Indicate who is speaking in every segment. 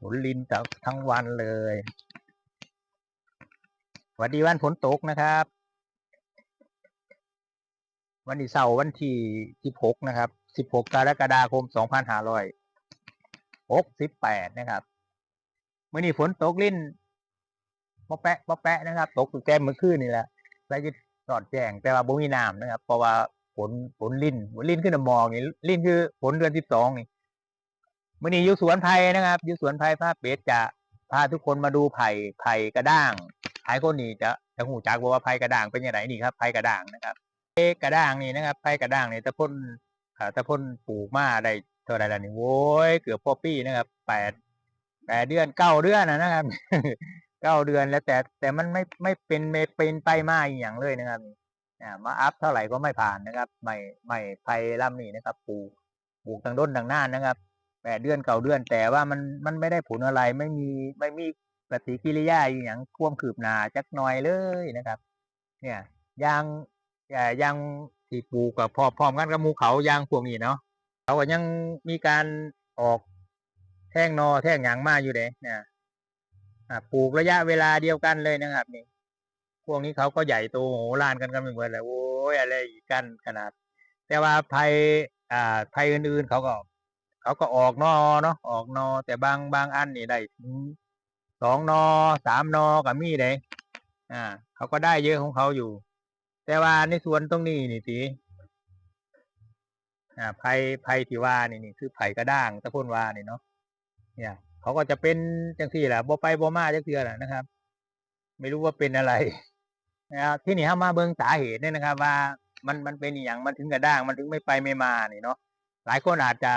Speaker 1: ฝนลินทั้งทั้งวันเลยสวัสดีวันฝนตกนะครับ วันนี้เสาร์วันที่16นะครับ16กรกฎาคม2568นะครับเมื่อนี้ฝนตกลิ้นปะแปะปะแปะนะครับ ตกตั้งแต่เมื่อคืนนี่แหละใส่จะสอดแจ้งแต่ว่าบ่มีน้ำนะครับ เพราะว่าฝนฝนลิ้นฝนลิ้นขึ้นมองนี่ลิ้นคือฝนเดือน12นี่ มื่อนี้อยู่สวนไผ่นะครับอยู่สวนไผ่พาเป็ดจะพาทุกคนมาดูไผ่ไผ่กระด้างหลายคนนี่จะจะหูจักว่าไผ่กระด้างเป็นยังไงนี่ครับไผ่กระด้างนะครับเอ๊ะกระด้างนี่นะครับไผ่กระด้างนี่ตะพ่นตะพ่นปลูกมาได้เท่าไหรแล้วนี่โว้ยเกือบพอปีนะครับแปดแปดเดือนเก้าเดือนนะครับเก้าเดือนแล้วแต่แต่มันไม่ไม่เป็นไม่เป็นไปมาอย่างเลยนะครับมาอัพเท่าไหร่ก็ไม่ผ่านนะครับ ไม่ไม่ไผ่ลำนี่นะครับ ปลูกปลูกทางด้นทางหน้านนะครับ แปดเดือนเก้าเดือน แต่ว่ามันมันไม่ได้ผลอะไรไม่มีไม่มีปฏิกิริยาอย่างควมขืบนาจักหน่อยเลยนะครับ เนี่ยยางอ่ยางที่ปลูกกับพร้อมพร้อมกันกับหมูเขายางพวกนี้เนาะเขาก็ยังมีการออกแท่งนอแท่งหยางมาอยู่เด้เนี่ยปลูกระยะเวลาเดียวกันเลยนะครับนี่พวกนี้เขาก็ใหญ่โตโหฬารกันกันไปหมดเลยโอ้ยอะไรกกันขนาด แต่ว่าภัยอ่าภัยอื่นๆเขาก็ เขาก็ออกนอเนาะออกนอ แต่บางบางอันนี่ได้ถึงสองนอสามนอกับมีเด้อ่า เขาก็ได้เยอะของเขาอยู่ แต่ว่าในสวนตรงนี้นี่ตีอ่าไผ่ไผ่ที่ว่านี่นี่คือไผ่กระด้างตะพ่นว่านี่เนาะเนี่ยเขาก็จะเป็นจังสี่แหละบ่ไปบ่มาจังเทื่อแหละนะครับ ไม่รู้ว่าเป็นอะไรนะครับที่นี่ห้ามาเบิ่งสาเหตุเนี่ยนะครับ ว่ามันมันเป็นอย่างมันถึงกระด้าง มันถึงไม่ไปไม่มานี่เนาะหลายคนอาจจะ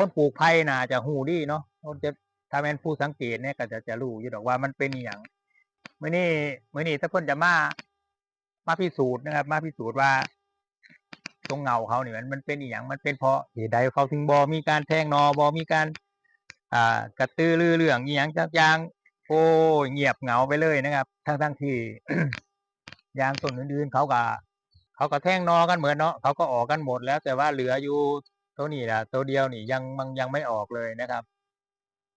Speaker 1: คนปลูกไผ่น่าจะหูดีเนาะคนจะถ้าเป็นผู้สังเกตเนี่ยก็จะจะรู้อยู่ดอกว่ามันเป็นอย่างเมื่อนี้เมื่อนี้ถ้าเพิ่นจะมามาพิสูจน์นะครับ มาพิสูจน์ว่า ตรงเงาเขาเนี่ยมันมันเป็นอย่างมันเป็นเพราะเหตุใดเขาถึงบอมีการแทงนอบอมีการ อ่ากระตือรือเรื่องอหย่างจักยางโอ้เงียบเหงาไปเลยนะครับ ทั้งทั้งที่ยางต้นอื่นๆเขาก็เขาก็แท่งนอกันเหมือนเนาะเขาก็ออกกันหมดแล้ว แต่ว่าเหลืออยู่ ตัวนี้แหละตัวเดียวนี่ยังมันยังไม่ออกเลยนะครับ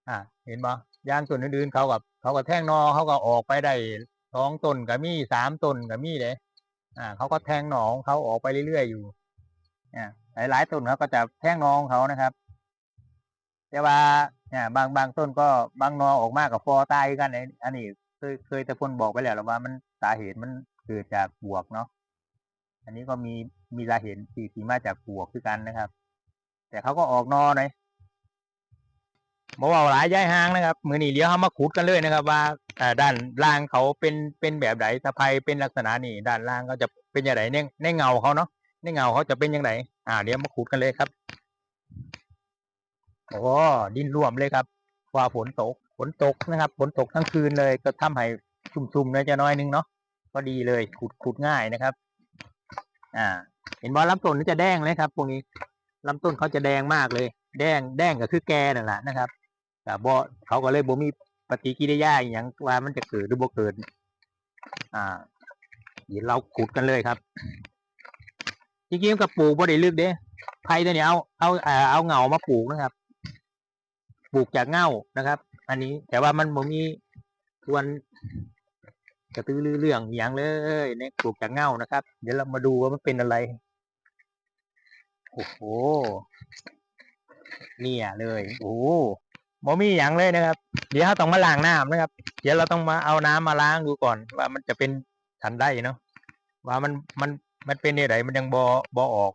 Speaker 1: อ่า เห็นปะยางต้นอื่นๆเขากับเขาก็แท่งนอเขาก็ออกไปได้สองต้นก็มีสามต้นก็มีเลยอ่าเขาก็แทงหนองเขาออกไปเรื่อยๆอยู่อ่าหลายๆต้นเขาก็จะแทงนองเขานะครับ แต่ว่าเนี่ยบางบางต้นก็บางนอออกมากกับฟอตายกันไออันนี้เคยเคยแต่คนบอกไปแล้วว่ามันสาเหตุมันเกิดจากบวกเนาะอันนี้ก็มีมีสาเหตุที่ที่มาจากบวกคือกันนะครับ แต่เขาก็ออกนอหน่อยบอกว่าหลายย้ายหางนะครับ มือนีเดี๋ยวเขามาขุดกันเลยนะครับว่าด้านล่างเขาเป็นเป็นแบบไหนถ้าไพเป็นลักษณะนี้ด้านล่างก็จะเป็นอย่างไรในในเงาเขาเนาะในเงาเขาจะเป็นอย่างไรอ่าเดี๋ยวมาขุดกันเลยครับโอ้ดินร่วมเลยครับ ว่าฝนตกฝนตกนะครับฝนตกทั้งคืนเลย ก็ทำให้ชุ่มๆเลยจะน้อยนึงเนาะก็ดีเลยขุดขุดง่ายนะครับ อ่า เห็นว่าลำต้นนี่จะแดงเลยครับพวกนี้ ลำต้นเขาจะแดงมากเลย แดงแดงก็คือแกนั่นแหละนะครับแต่บ่เขาก็เลยบ่มีปฏิกิริยาอย่างว่ามันจะเกิดหรือบ่เกิด อ่าเดี๋ยวเราขุดกันเลยครับ จริงๆกับปลูกบ่ได้ลึกเด้ไผ่ตัวนี้เอาเอาเอ่อเอาเงามาปลูกนะครับ ปลูกจากเงานะครับ อันนี้แต่ว่ามันบ่มีส่วนกระตือรือเรื่องอย่างเลยเนี่ยปลูกจากเงานะครับ เดี๋ยวเรามาดูว่ามันเป็นอะไร โอ้โหเนี่ยเลยโอ้โมมีอย่างเลยนะครับ เดี๋ยวเราต้องมาล้างน้ำนะครับ เดี๋ยวเราต้องมาเอาน้ำมาล้างดูก่อน ว่ามันจะเป็นทันได้เนาะว่ามันมันมันเป็นเนี่ยไหนมันยังบอบอออก